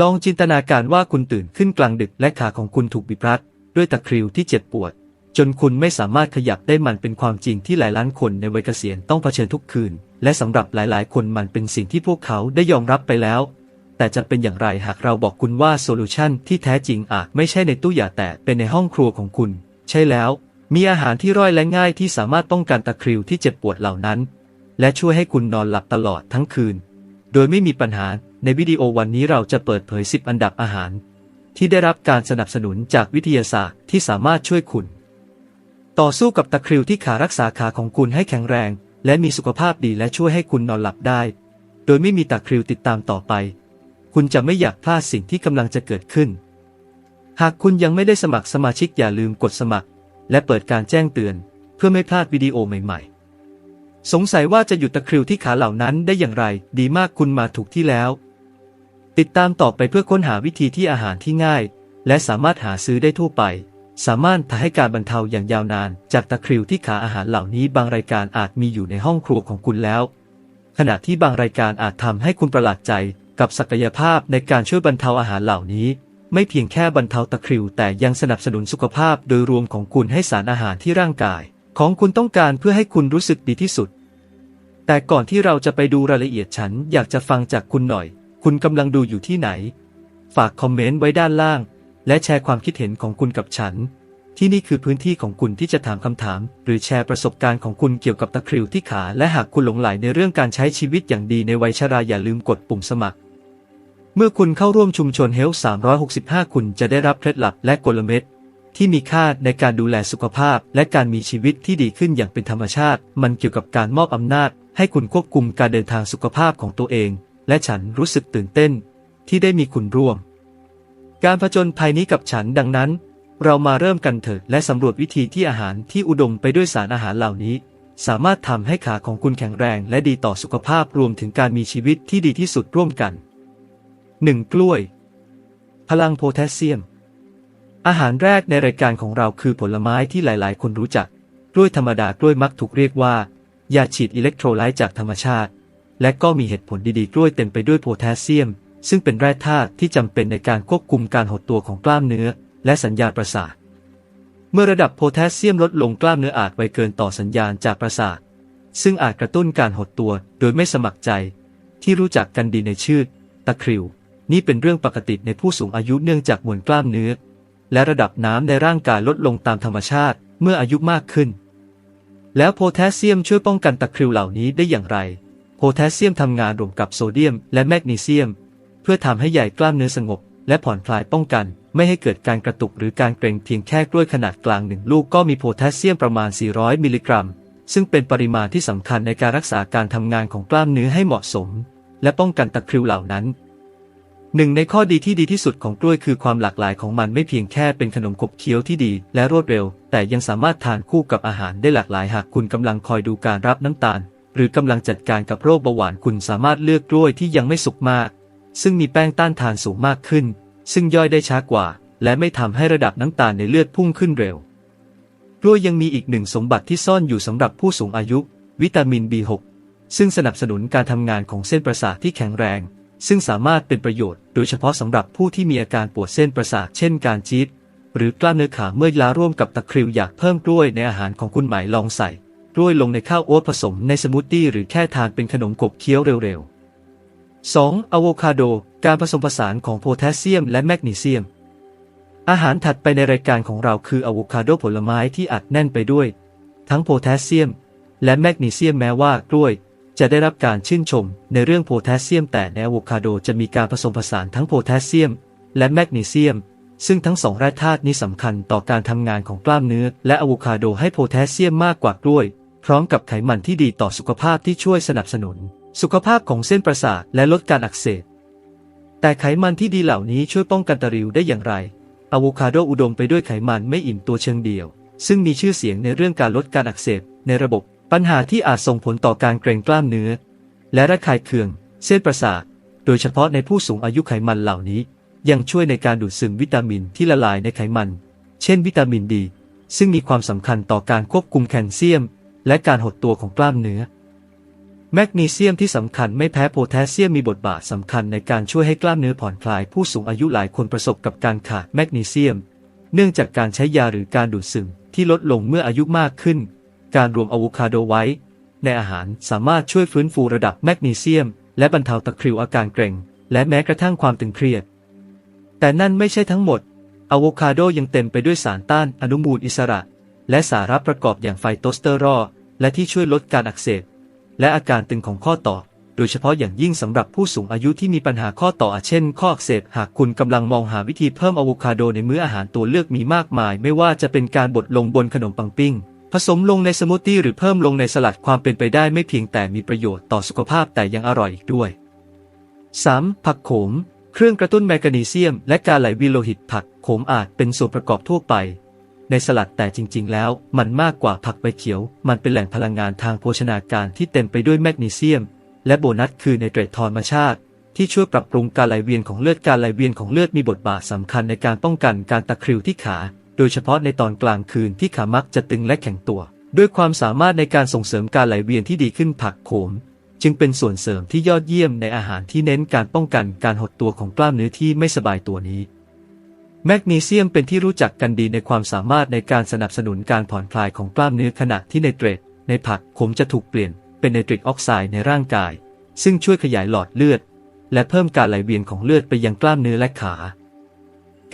ลองจินตนาการว่าคุณตื่นขึ้นกลางดึกและขาของคุณถูกบีบรัดด้วยตะคริวที่เจ็บปวด จนคุณไม่สามารถขยับได้มันเป็นความจริงที่หลายล้านคนในวัยเกษียณต้องเผชิญทุกคืน และสำหรับหลายๆ คนมันเป็นสิ่งที่พวกเขาได้ยอมรับไปแล้ว แต่จะเป็นอย่างไรหากเราบอกคุณว่าโซลูชันที่แท้จริงอาจไม่ใช่ในตู้ยาแต่เป็นในห้องครัวของคุณ ใช่แล้ว มีอาหารที่ร่อยและง่ายที่สามารถป้องกันตะคริวที่เจ็บปวดเหล่านั้น และช่วยให้คุณนอนหลับตลอดทั้งคืน โดยไม่มีปัญหา ในวิดีโอวันนี้เราจะเปิดเผย 10 อันดับอาหาร ที่ได้รับการสนับสนุนจากวิทยาศาสตร์ที่สามารถช่วยคุณ ต่อสู้กับตะคริวที่ขารักษาขาของคุณให้แข็งแรง และมีสุขภาพดีและช่วยให้คุณนอนหลับได้ โดยไม่มีตะคริวติดตามต่อไป คุณจะไม่อยากพลาดสิ่งที่กำลังจะเกิดขึ้น หากคุณยังไม่ได้สมัครสมาชิกอย่าลืมกดสมัคร และเปิดการแจ้งเตือน เพื่อไม่พลาดวิดีโอใหม่ ๆ สงสัยว่าจะหยุดตะคริวที่ขาเหล่านั้นได้อย่างไร ดีมากคุณมาถูกที่แล้ว ติดตามต่อไปเพื่อค้นหาวิธีที่อาหารที่ง่าย และสามารถหาซื้อได้ทั่วไป สามารถทำให้การบรรเทาอย่างยาวนาน จากตะคริวที่ขาอาหารเหล่านี้บางรายการอาจมีอยู่ในห้องครัวของคุณแล้ว ขณะที่บางรายการอาจทำให้คุณประหลาดใจกับศักยภาพในการช่วยบรรเทาอาหารเหล่านี้ ไม่เพียงแค่บรรเทาตะคริว แต่ยังสนับสนุนสุขภาพโดยรวมของคุณให้สารอาหารที่ร่างกาย ของคุณต้องการเพื่อให้คุณรู้สึกดีที่สุด แต่ก่อนที่เราจะไปดูรายละเอียดฉันอยากจะฟังจากคุณหน่อย คุณกำลังดูอยู่ที่ไหน ฝากคอมเมนต์ไว้ด้านล่าง และแชร์ความคิดเห็นของคุณกับฉัน ที่นี่คือพื้นที่ของคุณที่จะถามคำถาม หรือแชร์ประสบการณ์ของคุณเกี่ยวกับตะคริวที่ขา และหากคุณหลงใหลในเรื่องการใช้ชีวิตอย่างดีในวัยชราอย่าลืมกดปุ่มสมัคร เมื่อคุณเข้าร่วมชุมชนเฮลท์365 คุณจะได้รับเคล็ดลับและกลเม็ดที่มีค่าในการดูแลสุขภาพ และการมีชีวิตที่ดีขึ้นอย่างเป็นธรรมชาติ มันเกี่ยวกับการมอบอำนาจ ให้คุณควบคุมการเดินทางสุขภาพของตัวเอง และฉันรู้สึกตื่นเต้น ที่ได้มีคุณร่วม การผจญภัยนี้กับฉันดังนั้น เรามาเริ่มกันเถิดและสำรวจวิธีที่อาหารที่อุดมไปด้วยสารอาหารเหล่านี้ สามารถทำให้ขาของคุณแข็งแรงและดีต่อสุขภาพรวมถึงการมีชีวิตที่ดีที่สุดร่วมกัน 1. กล้วย พลังโพแทสเซียม อาหารแรกในรายการของเราคือผลไม้ที่หลาย ๆ คนรู้จัก กล้วยธรรมดากล้วยมักถูกเรียกว่า ยาฉีดอิเล็กโทรไลต์จากธรรมชาติ และก็มีเหตุผลดีๆกล้วยเต็มไปด้วยโพแทสเซียม ซึ่งเป็นแร่ธาตุที่จำเป็นในการควบคุมการหดตัวของกล้ามเนื้อ และสัญญาณประสาท เมื่อระดับโพแทสเซียมลดลงกล้ามเนื้ออาจไวเกินต่อสัญญาณจากประสาท ซึ่งอาจกระตุ้นการหดตัวโดยไม่สมัครใจ ที่รู้จักกันดีในชื่อตะคริว นี่เป็นเรื่องปกติในผู้สูงอายุเนื่องจากมวลกล้ามเนื้อ และระดับน้ำในร่างกายลดลงตามธรรมชาติเมื่ออายุมากขึ้น แล้วโพแทสเซียมช่วยป้องกันตะคริวเหล่านี้ได้อย่างไร โพแทสเซียมทำงานร่วมกับโซเดียมและแมกนีเซียม เพื่อทำให้ใหญ่กล้ามเนื้อสงบ และผ่อนคลายป้องกัน ไม่ให้เกิดการกระตุกหรือการเกร็งเพียงแค่กล้วยขนาดกลางหนึ่งลูกก็มีโพแทสเซียมประมาณ 400 มิลลิกรัม ซึ่งเป็นปริมาณที่สำคัญในการรักษาการทำงานของกล้ามเนื้อให้เหมาะสม และป้องกันตะคริวเหล่านั้น หนึ่งในข้อดีที่ดีที่สุดของกล้วยคือความหลากหลายของมันไม่เพียงแค่เป็นขนมขบเคี้ยวที่ดีและรวดเร็ว แต่ยังสามารถทานคู่กับอาหารได้หลากหลายหากคุณกำลังคอยดูการรับน้ำตาล หรือกำลังจัดการกับโรคเบาหวานคุณสามารถเลือกกล้วยที่ยังไม่สุกมาก ซึ่งมีแป้งต้านทานสูงมากขึ้น ซึ่งย่อยได้ช้ากว่า และไม่ทำให้ระดับน้ำตาลในเลือดพุ่งขึ้นเร็ว กล้วยยังมีอีกหนึ่งสมบัติที่ซ่อนอยู่สำหรับผู้สูงอายุ วิตามิน B6 ซึ่งสนับสนุนการทำงานของเส้นประสาทที่แข็งแรง ซึ่งสามารถเป็นประโยชน์โดยเฉพาะสำหรับผู้ที่มีอาการปวดเส้นประสาทเช่นการจี๊ดหรือกล้ามเนื้อขาเมื่อยล้าร่วมกับตะคริวอยากเพิ่มกล้วยในอาหารของคุณหมายลองใส่กล้วยลงในข้าวโอ๊ตผสมในสมูทตี้หรือแค่ทานเป็นขนมขบเคี้ยวเร็วๆ 2. อะโวคาโด การผสมผสานของโพแทสเซียมและแมกนีเซียม อาหารถัดไปในรายการของเราคืออะโวคาโดผลไม้ที่อัดแน่นไปด้วย ทั้งโพแทสเซียม และแมกนีเซียมแม้ว่ากล้วย จะได้รับการชื่นชมในเรื่องโพแทสเซียม แต่ในอะโวคาโดจะมีการผสมผสานทั้งโพแทสเซียม และแมกนีเซียม ซึ่งทั้งสองแร่ธาตุนี้สำคัญต่อการทำงานของกล้ามเนื้อ และอะโวคาโดให้โพแทสเซียมมากกว่ากล้วย พร้อมกับไขมันที่ดีต่อสุขภาพที่ช่วยสนับสนุน สุขภาพของเส้นประสาทและลดการอักเสบแต่ไขมันที่ดีเหล่านี้ช่วยป้องกันตะริวได้อย่างไรอะโวคาโดอุดมไปด้วยไขมันไม่อิ่มตัวเชิงเดียว ซึ่งมีชื่อเสียงในเรื่องการลดการอักเสบในระบบ ปัญหาที่อาจส่งผลต่อการเกร็งกล้ามเนื้อ และระคายเคือง เส้นประสาท โดยเฉพาะในผู้สูงอายุไขมันเหล่านี้ ยังช่วยในการดูดซึมวิตามินที่ละลายในไขมัน เช่นวิตามินดี ซึ่งมีความสำคัญต่อการควบคุมแคลเซียม และการหดตัวของกล้ามเนื้อ แมกนีเซียมที่สำคัญไม่แพ้โพแทสเซียมมีบทบาทสำคัญในการช่วยให้กล้ามเนื้อผ่อนคลาย ผู้สูงอายุหลายคนประสบกับการขาดแมกนีเซียม เนื่องจากการใช้ยาหรือการดูดซึมที่ลดลงเมื่ออายุมากขึ้น การรวมอะโวคาโดไว้ ในอาหารสามารถช่วยฟื้นฟูระดับแมกนีเซียม และบรรเทาตะคริวอาการเกร็ง และแม้กระทั่งความตึงเครียด แต่นั่นไม่ใช่ทั้งหมดอะโวคาโดยังเต็มไปด้วยสารต้านอนุมูลอิสระ และสาระประกอบอย่างไฟโตสเตอรอลและที่ช่วยลดการอักเสบและอาการตึงของข้อต่อ โดยเฉพาะอย่างยิ่งสำหรับผู้สูงอายุที่มีปัญหาข้อต่อเช่น ข้ออักเสบหากคุณกำลังมองหาวิธีเพิ่มอะโวคาโดในมื้ออาหารตัวเลือกมีมากมาย ไม่ว่าจะเป็นการบดลงบนขนมปังปิ้ง ผสมลงในสมูทตี้หรือเพิ่มลงในสลัดความเป็นไปได้ไม่เพียงแต่มีประโยชน์ต่อสุขภาพแต่ยังอร่อยอีกด้วย 3. ผักโขม เครื่องกระตุ้นแมกนีเซียม และการไหลเวียนโลหิตผักโขมอาจเป็นส่วนประกอบทั่วไป ในสลัดแต่จริง ๆ แล้ว มันมากกว่าผักใบเขียว มันเป็นแหล่งพลังงานทางโภชนาการที่เต็มไปด้วยแมกนีเซียม และโบนัสคือไนเตรตธรรมชาติ ที่ช่วยปรับปรุงการไหลเวียนของเลือดการไหลเวียนของเลือดมีบทบาทสำคัญในการป้องกันการตะคริวที่ขา โดยเฉพาะในตอนกลางคืนที่ขามักจะตึงและแข็งตัว ด้วยความสามารถในการส่งเสริมการไหลเวียนที่ดีขึ้นผักโขม จึงเป็นส่วนเสริมที่ยอดเยี่ยมในอาหารที่เน้นการป้องกันการหดตัวของกล้ามเนื้อที่ไม่สบายตัวนี้ แมกนีเซียมเป็นที่รู้จักกันดีในความสามารถในการสนับสนุนการผ่อนคลายของกล้ามเนื้อขณะที่ไนเตรตในผักขมจะถูกเปลี่ยนเป็นไนตริกออกไซด์ในร่างกาย ซึ่งช่วยขยายหลอดเลือด และเพิ่มการไหลเวียนของเลือดไปยังกล้ามเนื้อและขา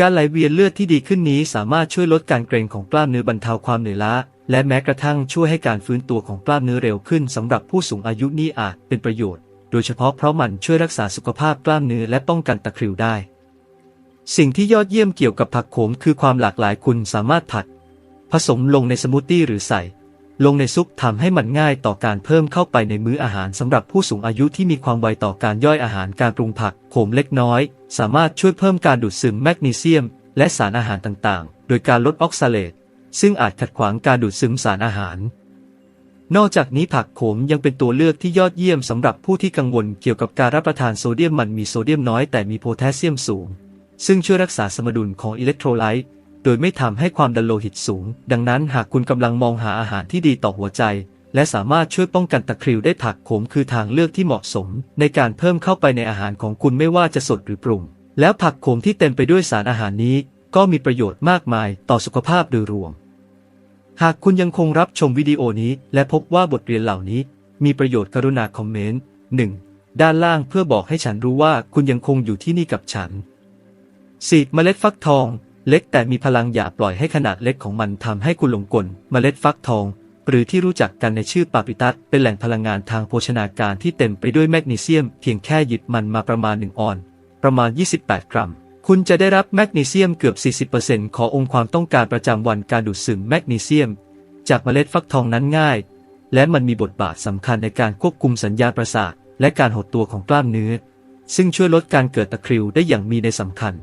การไหลเวียนเลือดที่ดีขึ้นนี้สามารถช่วยลดการเกร็งของกล้ามเนื้อบรรเทาความเหนื่อยล้า และแม้กระทั่งช่วยให้การฟื้นตัวของกล้ามเนื้อเร็วขึ้นสำหรับผู้สูงอายุนี่อาจเป็นประโยชน์ โดยเฉพาะเพราะมันช่วยรักษาสุขภาพกล้ามเนื้อและป้องกันตะคริวได้ สิ่งที่ยอดเยี่ยมเกี่ยวกับผักโขมคือความหลากหลายคุณสามารถผัด ผสมลงในสมูทตี้หรือใส่ ลงในซุปทำให้มันง่ายต่อการเพิ่มเข้าไปในมื้ออาหารสำหรับผู้สูงอายุที่มีความไวต่อการย่อยอาหารการปรุงผักโขมเล็กน้อย สามารถช่วยเพิ่มการดูดซึมแมกนีเซียม และสารอาหารต่างๆ โดยการลดออกซาเลตซึ่งอาจขัดขวางการดูดซึมสารอาหาร นอกจากนี้ผักโขมยังเป็นตัวเลือกที่ยอดเยี่ยมสำหรับผู้ที่กังวลเกี่ยวกับการรับประทานโซเดียมมันมีโซเดียมน้อยแต่มีโพแทสเซียมสูง ซึ่งช่วยรักษาสมดุลของอิเล็กโทรไลต์ โดยไม่ทำให้ความดันโลหิตสูง ดังนั้นหากคุณกำลังมองหาอาหารที่ดีต่อหัวใจ และสามารถช่วยป้องกันตะคริวได้ผักโขมคือทางเลือกที่เหมาะสม ในการเพิ่มเข้าไปในอาหารของคุณไม่ว่าจะสดหรือปรุง แล้วผักโขมที่เต็มไปด้วยสารอาหารนี้ ก็มีประโยชน์มากมายต่อสุขภาพโดยรวม หากคุณยังคงรับชมวิดีโอนี้ และพบว่าบทเรียนเหล่านี้ มีประโยชน์กรุณาคอมเมนต์ 1. ด้านล่างเพื่อบอกให้ฉันรู้ว่าคุณยังคงอยู่ที่นี่กับฉันสีเมล็ดฟักทอง เล็กแต่มีพลังอย่าปล่อยให้ขนาดเล็กของมันทำให้คุณหลงกลเมล็ดฟักทอง หรือที่รู้จักกันในชื่อปาปิตัสเป็นแหล่งพลังงานทางโภชนาการที่เต็มไปด้วยแมกนีเซียม เพียงแค่หยิบมันมาประมาณ1ออน ประมาณ 28 กรัม คุณจะได้รับแมกนีเซียมเกือบ 40%ขององค์ความต้องการประจำวันการดูดซึมแมกนีเซียม จากเมล็ดฟักทองนั้นง่าย และมันมีบทบาทสำคัญในการควบคุมสัญญาณประสาทและการหดตัวของกล้ามเนื้อ ซึ่งช่วยลดการเกิดตะคริวได้อย่างมีในสำคัญ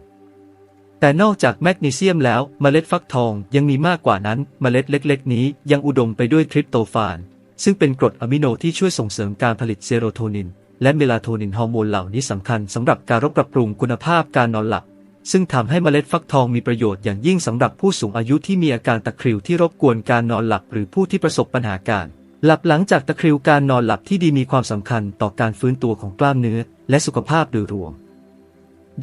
แต่นอกจากแมกนีเซียมแล้วเมล็ดฟักทองยังมีมากกว่านั้นเมล็ดเล็ก ๆ นี้ยังอุดมไปด้วยทริปโตฟาน ซึ่งเป็นกรดอะมิโนที่ช่วยส่งเสริมการผลิตเซโรโทนิน และเมลาโทนินฮอร์โมนเหล่านี้สำคัญสำหรับการรบปรับปรุงคุณภาพการนอนหลับ ซึ่งทำให้เมล็ดฟักทองมีประโยชน์อย่างยิ่งสำหรับผู้สูงอายุที่มีอาการตะคริวที่รบกวนการนอนหลับ หรือผู้ที่ประสบปัญหาการหลับหลังจากตะคริวการนอนหลับที่ดีมีความสำคัญต่อการฟื้นตัวของกล้ามเนื้อ และสุขภาพโดยรวม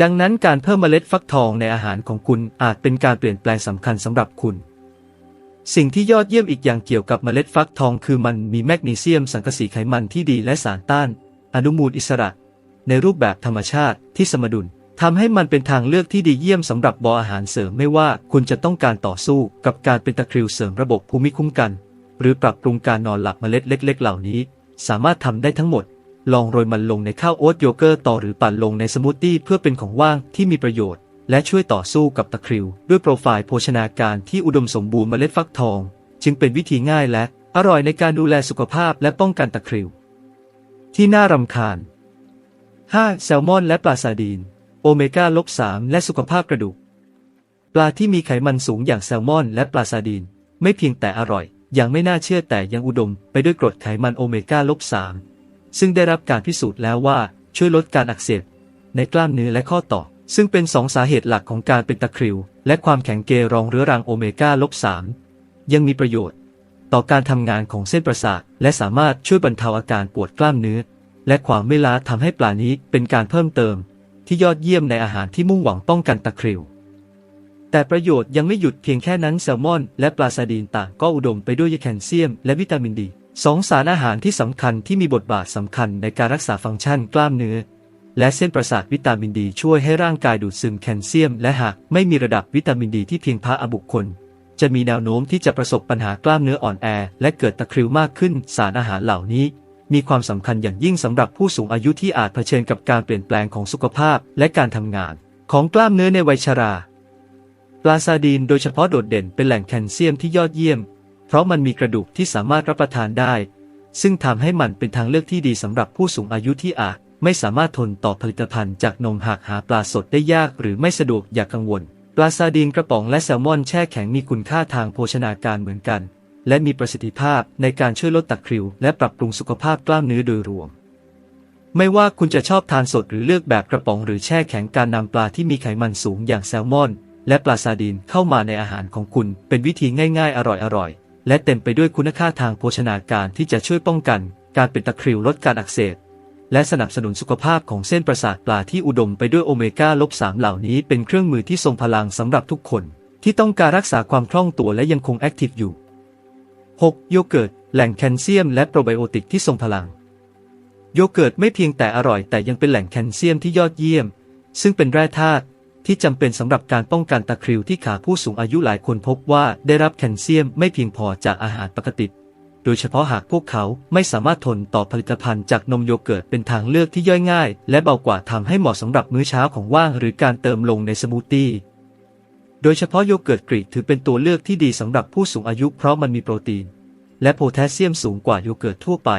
ดังนั้นการเพิ่มเมล็ดฟักทองในอาหารของคุณอาจเป็นการเปลี่ยนแปลงสำคัญสำหรับคุณ สิ่งที่ยอดเยี่ยมอีกอย่างเกี่ยวกับเมล็ดฟักทองคือมันมีแมกนีเซียมสังกะสีไขมันที่ดีและสารต้าน อนุมูลอิสระ ในรูปแบบธรรมชาติที่สมดุลทำให้มันเป็นทางเลือกที่ดีเยี่ยมสำหรับบออาหารเสริมไม่ว่าคุณจะต้องการต่อสู้กับการเป็นตะคริวเสริมระบบภูมิคุ้มกัน หรือปรับปรุงการนอนหลับเมล็ดเล็ก ๆ เหล่านี้ สามารถทำได้ทั้งหมด ลองโรยมันลงในข้าวโอ๊ตโยเกิร์ตต่อหรือปั่นลงในสมูทตี้เพื่อเป็นของว่างที่มีประโยชน์ และช่วยต่อสู้กับตะคริว ด้วยโปรไฟล์โภชนาการที่อุดมสมบูรณ์เมล็ดฟักทอง จึงเป็นวิธีง่ายและอร่อยในการดูแลสุขภาพและป้องกันตะคริว ที่น่ารำคาญ 5. แซลมอนและปลาซาดีน โอเมก้าลบ3และสุขภาพกระดูก ปลาที่มีไขมันสูงอย่างแซลมอนและปลาซาดีน ไม่เพียงแต่อร่อยอย่างไม่น่าเชื่อแต่ยังอุดมไปด้วยกรดไขมันโอเมก้าลบ3 ซึ่งได้รับการพิสูจน์แล้วว่าช่วยลดการอักเสบในกล้ามเนื้อและข้อต่อ ซึ่งเป็นสองสาเหตุหลักของการเป็นตะคริว และความแข็งเกรองเรื้อรังโอเมก้าลบ3ยังมีประโยชน์ ต่อการทำงานของเส้นประสาท และสามารถช่วยบรรเทาอาการปวดกล้ามเนื้อ และความเมื่อยล้าทำให้ปลานี้เป็นการเพิ่มเติม ที่ยอดเยี่ยมในอาหารที่มุ่งหวังป้องกันตะคริว แต่ประโยชน์ยังไม่หยุดเพียงแค่นั้นแซลมอน และปลาซาดีนต่างก็อุดมไปด้วยแคลเซียม และวิตามินดี สองสารอาหารที่สำคัญที่มีบทบาทสำคัญในการรักษาฟังก์ชันกล้ามเนื้อ และเส้นประสาทวิตามินดี ช่วยให้ร่างกายดูดซึมแคลเซียม และหากไม่มีระดับวิตามินดีที่เพียงพอบุคคล จะมีแนวโน้มที่จะประสบปัญหากล้ามเนื้ออ่อนแอ และเกิดตะคริวมากขึ้น สารอาหารเหล่านี้ มีความสำคัญอย่างยิ่งสำหรับผู้สูงอายุที่อาจเผชิญกับการเปลี่ยนแปลงของสุขภาพ และการทำงาน ของกล้ามเนื้อในวัยชรา ปลาซาดีนโดยเฉพาะโดดเด่นเป็นแหล่งแคลเซียมที่ยอดเยี่ยม เพราะมันมีกระดูกที่สามารถรับประทานได้ ซึ่งทำให้มันเป็นทางเลือกที่ดีสำหรับผู้สูงอายุที่อาจไม่สามารถทนต่อผลิตภัณฑ์จากนมหากหาปลาสดได้ยากหรือไม่สะดวกอย่ากกังวล ปลาซาดีนกระป๋องและแซลมอนแช่แข็งมีคุณค่าทางโภชนาการเหมือนกัน และมีประสิทธิภาพในการช่วยลดตะคริว และปรับปรุงสุขภาพกล้ามเนื้อโดยรวม ไม่ว่าคุณจะชอบทานสดหรือเลือกแบบกระป๋องหรือแช่แข็งการนำปลาที่มีไขมันสูงอย่างแซลมอน และปลาซาดีนเข้ามาในอาหารของคุณ เป็นวิธีง่าย ๆ อร่อยๆ และเต็มไปด้วยคุณค่าทางโภชนาการที่จะช่วยป้องกัน การเป็นตะคริวลดการอักเสบและสนับสนุนสุขภาพของเส้นประสาทปลาที่อุดมไปด้วยโอเมก้าลบสามเหล่านี้เป็นเครื่องมือที่ทรงพลังสำหรับทุกคน ที่ต้องการรักษาความคล่องตัวและยังคงแอคทีฟอยู่ 6. โยเกิร์ตแหล่งแคลเซียมและโปรไบโอติกที่ทรงพลัง โยเกิร์ตไม่เพียงแต่อร่อยแต่ยังเป็นแหล่งแคลเซียมที่ยอดเยี่ยม ซึ่งเป็นแร่ธาตุ ที่จำเป็นสำหรับการป้องกันตะคริวที่ขาผู้สูงอายุหลายคนพบว่าได้รับแคลเซียมไม่เพียงพอจากอาหารปกติ โดยเฉพาะหากพวกเขาไม่สามารถทนต่อผลิตภัณฑ์จากนมโยเกิร์ตเป็นทางเลือกที่ย่อยง่าย และเบากว่าทำให้เหมาะสำหรับมื้อเช้าของว่างหรือการเติมลงในสมูทตี้โดยเฉพาะโยเกิร์ตกรีกถือเป็นตัวเลือกที่ดีสำหรับผู้สูงอายุเพราะมันมีโปรตีน และโพแทสเซียมสูงกว่าโยเกิร์ตทั่วไป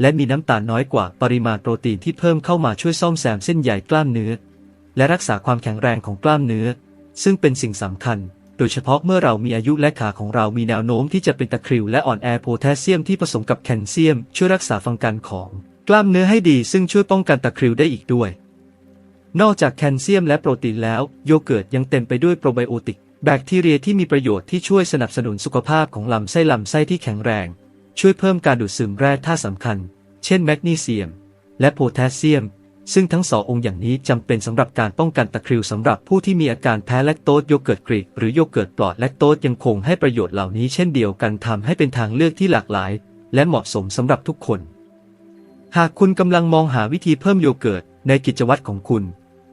และมีน้ำตาลน้อยกว่าปริมาณโปรตีนที่เพิ่มเข้ามาช่วยซ่อมแซมเส้นใยกล้ามเนื้อ และรักษาความแข็งแรงของกล้ามเนื้อ ซึ่งเป็นสิ่งสำคัญ โดยเฉพาะเมื่อเรามีอายุและขาของเรามีแนวโน้มที่จะเป็นตะคริวและอ่อนแอโพแทสเซียมที่ผสมกับแคลเซียม ช่วยรักษาฟังการของกล้ามเนื้อให้ดีซึ่งช่วยป้องกันตะคริวได้อีกด้วย นอกจากแคลเซียมและโปรตีนแล้ว โยเกิร์ตยังเต็มไปด้วยโปรไบโอติก แบคทีเรียที่มีประโยชน์ที่ช่วยสนับสนุนสุขภาพของลำไส้ลำไส้ที่แข็งแรง ช่วยเพิ่มการดูดซึมแร่ธาตุสำคัญ เช่นแมกนีเซียม และโพแทสเซียม ซึ่งทั้งสององค์อย่างนี้จำเป็นสำหรับการป้องกันตะคริวสำหรับผู้ที่มีอาการแพ้แลคโตสโยเกิร์ตกรีกหรือโยเกิร์ตปลอดแลคโตสยังคงให้ประโยชน์เหล่านี้เช่นเดียวกันทำให้เป็นทางเลือกที่หลากหลาย และเหมาะสมสำหรับทุกคน หากคุณกำลังมองหาวิธีเพิ่มโยเกิร์ตในกิจวัตรของคุณ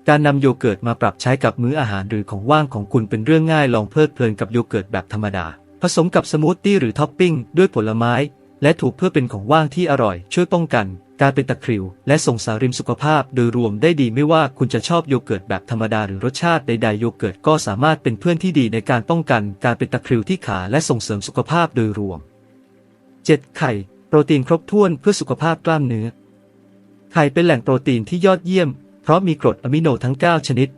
การนำโยเกิร์ตมาปรับใช้กับมื้ออาหารหรือของว่างของคุณเป็นเรื่องง่ายลองเพลิดเพลินกับโยเกิร์ตแบบธรรมดา ผสมกับสมูทตี้หรือท็อปปิ้งด้วยผลไม้ และถูกเพื่อเป็นของว่างที่อร่อย ช่วยป้องกัน การเป็นตะคริว และส่งสาริมสุขภาพโดยรวมได้ดีไม่ว่าคุณจะชอบโยเกิร์ตแบบธรรมดาหรือรสชาติใดๆโยเกิร์ตก็สามารถเป็นเพื่อนที่ดีในการป้องกันการเป็นตะคริวที่ขาและส่งเสริมสุขภาพโดยรวม 7. ไข่ โปรตีนครบถ้วนเพื่อสุขภาพกล้ามเนื้อ ไข่เป็นแหล่งโปรตีนที่ยอดเยี่ยม เพราะมีกรดอะมิโนทั้ง 9 ชนิด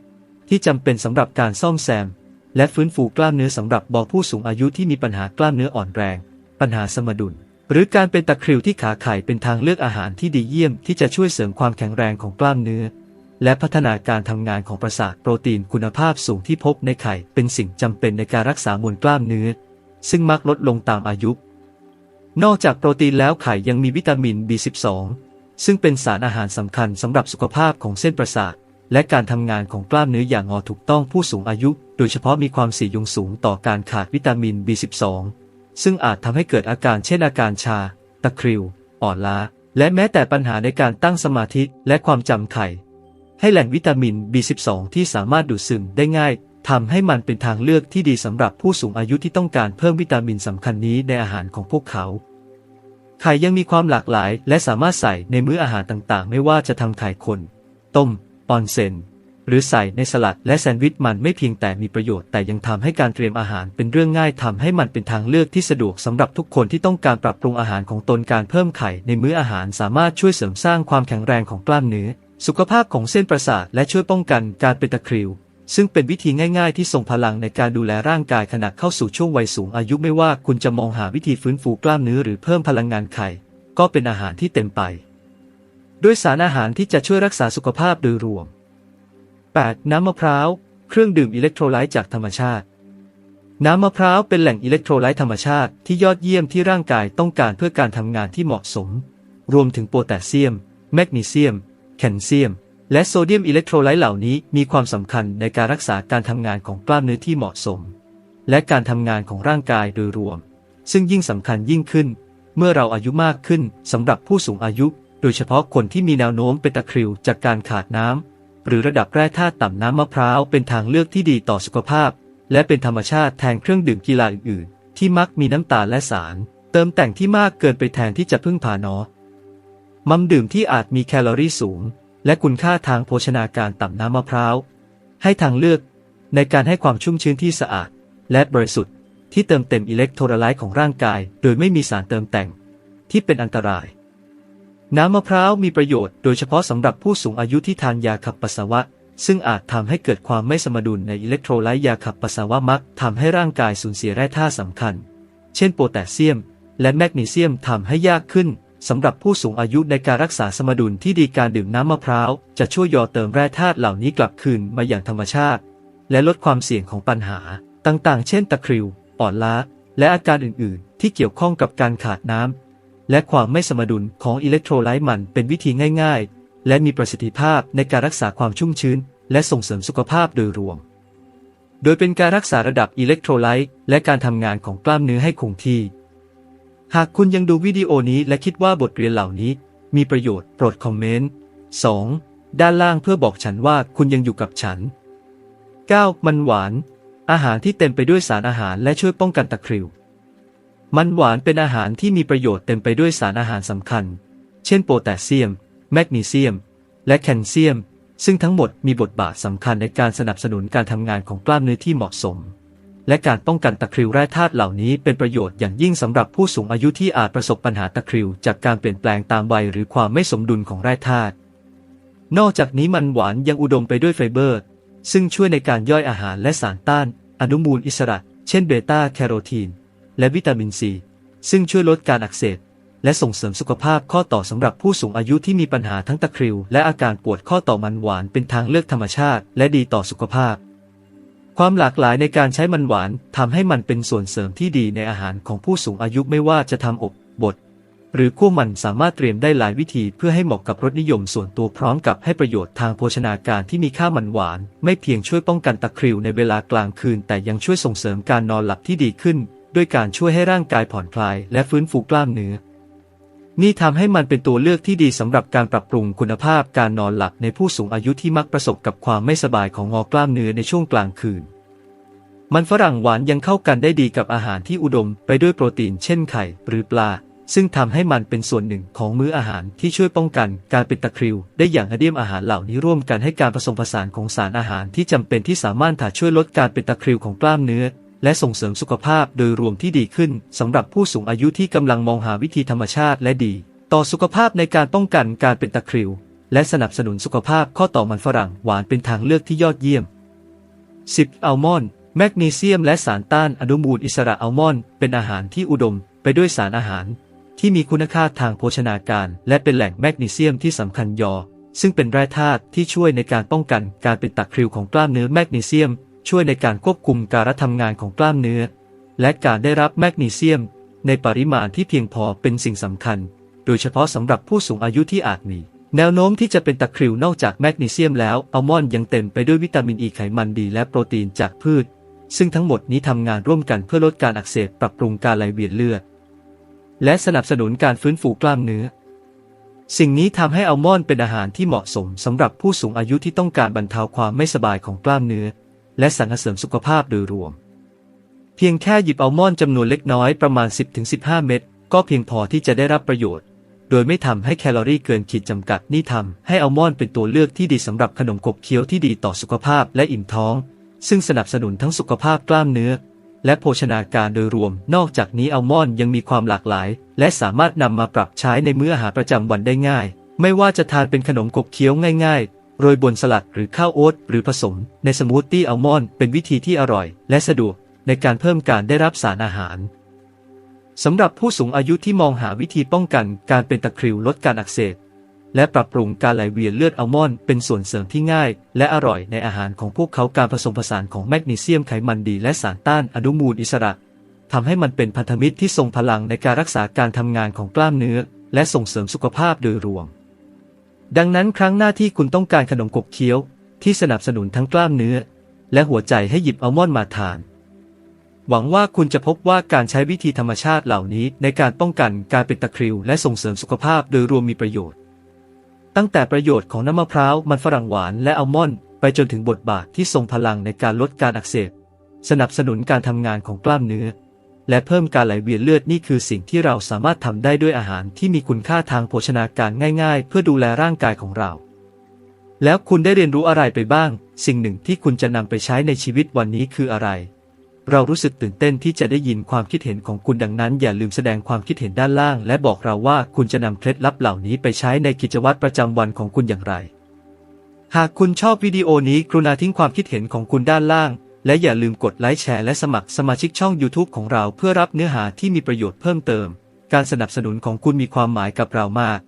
ที่จำเป็นสำหรับการซ่อมแซม และฟื้นฟูกล้ามเนื้อสำหรับบอผู้สูงอายุที่มีปัญหากล้ามเนื้ออ่อนแรง ปัญหาสมดุล หรือการเป็นตะคริวที่ขาไข่เป็นทางเลือกอาหารที่ดีเยี่ยมที่จะช่วยเสริมความแข็งแรงของกล้ามเนื้อ และพัฒนาการทำงานของประสาทโปรตีนคุณภาพสูงที่พบในไข่เป็นสิ่งจำเป็นในการรักษามวลกล้ามเนื้อ ซึ่งมักลดลงตามอายุ นอกจากโปรตีนแล้วไข่ยังมีวิตามิน B12 ซึ่งเป็นสารอาหารสำคัญสำหรับสุขภาพของเส้นประสาทและการทำงานของกล้ามเนื้ออย่างงอถูกต้องผู้สูงอายุ โดยเฉพาะมีความเสี่ยงสูงต่อการขาดวิตามิน B12 ซึ่งอาจทำให้เกิดอาการเช่นอาการชา ตะคริว อ่อนล้า และแม้แต่ปัญหาในการตั้งสมาธิและความจำไข่ให้แหล่งวิตามิน B12 ที่สามารถดูดซึมได้ง่ายทำให้มันเป็นทางเลือกที่ดีสำหรับผู้สูงอายุที่ต้องการเพิ่มวิตามินสำคัญนี้ในอาหารของพวกเขา ไข่ยังมีความหลากหลาย และสามารถใส่ในมื้ออาหารต่างๆ ไม่ว่าจะทำไข่คน ต้ม ออนเซน หรือใส่ในสลัดและแซนด์วิชมันไม่เพียงแต่มีประโยชน์แต่ยังทำให้การเตรียมอาหารเป็นเรื่องง่ายทำให้มันเป็นทางเลือกที่สะดวกสำหรับทุกคนที่ต้องการปรับปรุงอาหารของตนการเพิ่มไข่ในมื้ออาหารสามารถช่วยเสริมสร้างความแข็งแรงของกล้ามเนื้อ สุขภาพของเส้นประสาทและช่วยป้องกันการเป็นตะคริวซึ่งเป็นวิธีง่ายๆ ที่ทรงพลังในการดูแลร่างกายขณะเข้าสู่ช่วงวัยสูงอายุไม่ว่าคุณจะมองหาวิธีฟื้นฟูกล้ามเนื้อหรือเพิ่มพลังงานไข่ ก็เป็นอาหารที่เต็มไป ด้วยสารอาหารที่จะช่วยรักษาสุขภาพโดยรวม 8. น้ำมะพร้าว เครื่องดื่มอิเล็กโทรไลต์จากธรรมชาติ น้ำมะพร้าวเป็นแหล่งอิเล็กโทรไลต์ธรรมชาติที่ยอดเยี่ยมที่ร่างกายต้องการเพื่อการทำงานที่เหมาะสม รวมถึงโพแทสเซียม แมกนีเซียม แคลเซียม และโซเดียมอิเล็กโทรไลต์เหล่านี้มีความสำคัญในการรักษาการทำงานของกล้ามเนื้อที่เหมาะสม และการทำงานของร่างกายโดยรวม ซึ่งยิ่งสำคัญยิ่งขึ้น เมื่อเราอายุมากขึ้นสำหรับผู้สูงอายุ โดยเฉพาะคนที่มีแนวโน้มเป็นตะคริวจากการขาดน้ำ หรือระดับแร่ธาตุต่ำน้ำมะพร้าวเป็นทางเลือกที่ดีต่อสุขภาพ และเป็นธรรมชาติแทนเครื่องดื่มกีฬาอื่นๆ ที่มักมีน้ำตาลและสาร เติมแต่งที่มากเกินไปแทนที่จะพึ่งพานอมัมดื่มที่อาจมีแคลอรี่สูง และคุณค่าทางโภชนาการต่ำน้ำมะพร้าวให้ทางเลือกในการให้ความชุ่มชื้นที่สะอาด และบริสุทธิ์ที่เติมเต็มอิเล็กโทรไลต์ของร่างกาย โดยไม่มีสารเติมแต่ง ที่เป็นอันตราย น้ำมะพร้าวมีประโยชน์โดยเฉพาะสำหรับผู้สูงอายุที่ทานยาขับปัสสาวะ ซึ่งอาจทำให้เกิดความไม่สมดุลในอิเล็กโทรไลต์ยาขับปัสสาวะมักทำให้ร่างกายสูญเสียแร่ธาตุสำคัญ เช่นโพแทสเซียม และแมกนีเซียมทำให้ยากขึ้นสำหรับผู้สูงอายุในการรักษาสมดุลที่ดีการดื่มน้ำมะพร้าวจะช่วยย่อเติมแร่ธาตุเหล่านี้กลับคืนมาอย่างธรรมชาติ และลดความเสี่ยงของปัญหา ต่างๆ เช่นตะคริว อ่อนล้า และอาการอื่น ๆ ที่เกี่ยวข้องกับการขาดน้ำ และความไม่สมดุลของอิเล็กโทรไลต์มันเป็นวิธีง่าย ๆ และมีประสิทธิภาพในการรักษาความชุ่มชื้น และส่งเสริมสุขภาพโดยรวม โดยเป็นการรักษาระดับอิเล็กโทรไลต์และการทำงานของกล้ามเนื้อให้คงที่ หากคุณยังดูวิดีโอนี้และคิดว่าบทเรียนเหล่านี้ มีประโยชน์โปรดคอมเมนต์ 2. ด้านล่างเพื่อบอกฉันว่าคุณยังอยู่กับฉัน 9. มันหวาน อาหารที่เต็มไปด้วยสารอาหารและช่วยป้องกันตะคริว มันหวานเป็นอาหารที่มีประโยชน์เต็มไปด้วยสารอาหารสำคัญ เช่นโพแทสเซียม แมกนีเซียม และแคลเซียม ซึ่งทั้งหมดมีบทบาทสำคัญในการสนับสนุนการทำงานของกล้ามเนื้อที่เหมาะสม และการป้องกันตะคริวแร่ธาตุเหล่านี้เป็นประโยชน์อย่างยิ่งสำหรับผู้สูงอายุที่อาจประสบปัญหาตะคริว จากการเปลี่ยนแปลงตามวัยหรือความไม่สมดุลของแร่ธาตุ นอกจากนี้มันหวานยังอุดมไปด้วยไฟเบอร์ ซึ่งช่วยในการย่อยอาหารและสารต้าน อนุมูลอิสระ เช่นเบต้าแคโรทีน และวิตามินซี ซึ่งช่วยลดการอักเสบและส่งเสริมสุขภาพข้อต่อสำหรับผู้สูงอายุที่มีปัญหาทั้งตะคริว และอาการปวดข้อต่อมันหวานเป็นทางเลือกธรรมชาติ และดีต่อสุขภาพ ความหลากหลายในการใช้มันหวานทำให้มันเป็นส่วนเสริมที่ดีในอาหารของผู้สูงอายุไม่ว่าจะทำอบบดหรือคั่วมันสามารถเตรียมได้หลายวิธีเพื่อให้เหมาะกับรสนิยมส่วนตัวพร้อมกับให้ประโยชน์ทางโภชนาการที่มีค่ามันหวาน ไม่เพียงช่วยป้องกันตะคริวในเวลากลางคืน แต่ยังช่วยส่งเสริมการนอนหลับที่ดีขึ้น ด้วยการช่วยให้ร่างกายผ่อนคลายและฟื้นฟูกล้ามเนื้อ นี่ทำให้มันเป็นตัวเลือกที่ดีสำหรับการปรับปรุงคุณภาพการนอนหลับในผู้สูงอายุที่มักประสบกับความไม่สบายของงอกล้ามเนื้อในช่วงกลางคืน มันฝรั่งหวานยังเข้ากันได้ดีกับอาหารที่อุดมไปด้วยโปรตีนเช่นไข่หรือปลา ซึ่งทำให้มันเป็นส่วนหนึ่งของมื้ออาหารที่ช่วยป้องกันการเป็นตะคริว ได้อย่างอเดียมอาหารเหล่านี้ร่วมกันให้การผสมผสานของสารอาหารที่จำเป็นที่สามารถถ่ายช่วยลดการเป็นตะคริวของกล้ามเนื้อ และส่งเสริมสุขภาพโดยรวมที่ดีขึ้นสำหรับผู้สูงอายุที่กำลังมองหาวิธีธรรมชาติและดี ต่อสุขภาพในการป้องกันการเป็นตะคริว และสนับสนุนสุขภาพข้อต่อมันฝรั่งหวานเป็นทางเลือกที่ยอดเยี่ยม 10. อัลมอนด์แมกนีเซียมและสารต้านอนุมูลอิสระอัลมอนด์เป็นอาหารที่อุดมไปด้วยสารอาหาร ที่มีคุณค่าทางโภชนาการ และเป็นแหล่งแมกนีเซียมที่สำคัญยอ ซึ่งเป็นแร่ธาตุที่ช่วยในการป้องกันการเป็นตะคริวของกล้ามเนื้อแมกนีเซียม ช่วยในการควบคุมการทำงานของกล้ามเนื้อ และการได้รับแมกนีเซียม ในปริมาณที่เพียงพอเป็นสิ่งสำคัญ โดยเฉพาะสำหรับผู้สูงอายุที่อาจมี แนวโน้มที่จะเป็นตะคริวนอกจากแมกนีเซียมแล้วอัลมอนด์ยังเต็มไปด้วยวิตามินอีไขมันดี และโปรตีนจากพืช ซึ่งทั้งหมดนี้ทำงานร่วมกันเพื่อลดการอักเสบปรับปรุงการไหลเวียนเลือด และสนับสนุนการฟื้นฟูกล้ามเนื้อสิ่งนี้ทำให้อัลมอนด์เป็นอาหารที่เหมาะสมสำหรับผู้สูงอายุที่ต้องการบรรเทาความไม่สบายของกล้ามเนื้อ และสรรเสริมสุขภาพโดยรวม เพียงแค่หยิบอัลมอนด์จำนวนเล็กน้อยประมาณ 10-15 เม็ดก็เพียงพอที่จะได้รับประโยชน์ โดยไม่ทำให้แคลอรี่เกินขีดจำกัดนี่ทำให้อัลมอนด์เป็นตัวเลือกที่ดีสำหรับขนมขบเคี้ยวที่ดีต่อสุขภาพและอิ่มท้อง ซึ่งสนับสนุนทั้งสุขภาพกล้ามเนื้อ และโภชนาการโดยรวม นอกจากนี้อัลมอนด์ยังมีความหลากหลาย และสามารถนำมาปรับใช้ในมื้ออาหารประจำวันได้ง่าย ไม่ว่าจะทานเป็นขนมขบเคี้ยวง่าย ๆ โรยบนสลัดหรือข้าวโอ๊ตหรือผสม ในสมูทตี้อัลมอนด์เป็นวิธีที่อร่อย และสะดวกในการเพิ่มการได้รับสารอาหารสำหรับผู้สูงอายุที่มองหาวิธีป้องกันการเป็นตะคริวลดการอักเสบและปรับปรุงการไหลเวียนเลือดอัลมอนด์เป็นส่วนเสริมที่ง่าย และอร่อยในอาหารของพวกเขาการผสมผสานของแมกนีเซียมไขมันดี และสารต้านอนุมูลอิสระทำให้มันเป็นพันธมิตรที่ทรงพลังในการรักษาการทำงานของกล้ามเนื้อ และส่งเสริมสุขภาพโดยรวม ดังนั้นครั้งหน้าที่คุณต้องการขนมขบเคี้ยว ที่สนับสนุนทั้งกล้ามเนื้อ และหัวใจให้หยิบอัลมอนด์มาทาน หวังว่าคุณจะพบว่าการใช้วิธีธรรมชาติเหล่านี้ในการป้องกันการเป็นตะคริว และส่งเสริมสุขภาพโดยรวมมีประโยชน์ ตั้งแต่ประโยชน์ของน้ำมะพร้าวมันฝรั่งหวานและอัลมอนด์ไปจนถึงบทบาทที่ทรงพลังในการลดการอักเสบ สนับสนุนการทำงานของกล้ามเนื้อ และเพิ่มการไหลเวียนเลือดนี่คือสิ่งที่เราสามารถทำได้ด้วยอาหารที่มีคุณค่าทางโภชนาการง่าย ๆ เพื่อดูแลร่างกายของเรา แล้วคุณได้เรียนรู้อะไรไปบ้าง สิ่งหนึ่งที่คุณจะนำไปใช้ในชีวิตวันนี้คืออะไร เรารู้สึกตื่นเต้นที่จะได้ยินความคิดเห็นของคุณดังนั้น อย่าลืมแสดงความคิดเห็นด้านล่าง และบอกเราว่าคุณจะนำเคล็ดลับเหล่านี้ไปใช้ในกิจวัตรประจำวันของคุณอย่างไร หากคุณชอบวิดีโอนี้กรุณาทิ้งความคิดเห็นของคุณด้านล่าง และอย่าลืมกดไลค์แชร์และสมัครสมาชิกช่อง YouTube ของเราเพื่อรับเนื้อหาที่มีประโยชน์เพิ่มเติม การสนับสนุนของคุณมีความหมายกับเรามาก